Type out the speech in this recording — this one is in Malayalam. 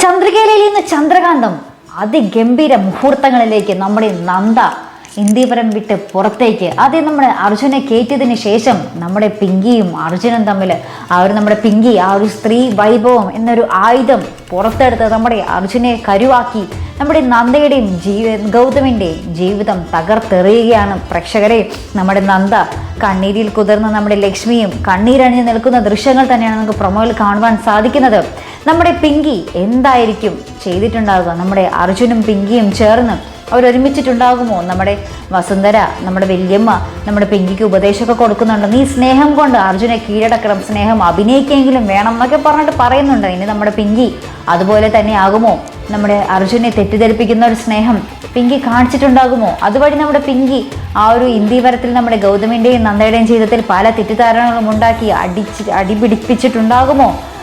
ചന്ദ്രികയിലെ നിന്ന് ചന്ദ്രകാന്തം അതിഗംഭീര മുഹൂർത്തങ്ങളിലേക്ക് നമ്മുടെ നന്ദ ഇന്ത്യപുരം വിട്ട് പുറത്തേക്ക്. ആദ്യം നമ്മുടെ അർജുനെ കയറ്റിയതിന് ശേഷം നമ്മുടെ പിങ്കിയും അർജുനും തമ്മിൽ ആ ഒരു നമ്മുടെ പിങ്കി ആ ഒരു സ്ത്രീ വൈഭവം എന്നൊരു ആയുധം പുറത്തെടുത്ത് നമ്മുടെ അർജുനെ കരുവാക്കി നമ്മുടെ നന്ദയുടെയും ജീവ ഗൗതമിന്റെയും ജീവിതം തകർത്തെറിയുകയാണ് പ്രേക്ഷകരെ. നമ്മുടെ നന്ദ കണ്ണീരിൽ കുതിർന്ന നമ്മുടെ ലക്ഷ്മിയും കണ്ണീരണിഞ്ഞ് നിൽക്കുന്ന ദൃശ്യങ്ങൾ തന്നെയാണ് നമുക്ക് പ്രൊമോയിൽ കാണുവാൻ സാധിക്കുന്നത്. നമ്മുടെ പിങ്കി എന്തായിരിക്കും ചെയ്തിട്ടുണ്ടാകുക നമ്മുടെ അർജുനും പിങ്കിയും ചേർന്ന് അവരൊരുമിച്ചിട്ടുണ്ടാകുമോ? നമ്മുടെ വസുന്ധര നമ്മുടെ വല്യമ്മ നമ്മുടെ പിങ്കിക്ക് ഉപദേശമൊക്കെ കൊടുക്കുന്നുണ്ട്. നീ സ്നേഹം കൊണ്ട് അർജുനെ കീഴടക്കണം സ്നേഹം അഭിനയിക്കെങ്കിലും വേണം എന്നൊക്കെ പറഞ്ഞിട്ട് പറയുന്നുണ്ട്. ഇനി നമ്മുടെ പിങ്കി അതുപോലെ തന്നെ ആകുമോ? നമ്മുടെ അർജുനെ തെറ്റിദ്ധരിപ്പിക്കുന്ന ഒരു സ്നേഹം പിങ്കി കാണിച്ചിട്ടുണ്ടാകുമോ? അതുവഴി നമ്മുടെ പിങ്കി ആ ഒരു ഇന്ത്യവരത്തിൽ നമ്മുടെ ഗൗതമിന്റെയും നന്ദയുടെയും ജീവിതത്തിൽ പല തെറ്റിദ്ധാരണകളും ഉണ്ടാക്കി അടിച്ച് അടിപിടിപ്പിച്ചിട്ടുണ്ടാകുമോ?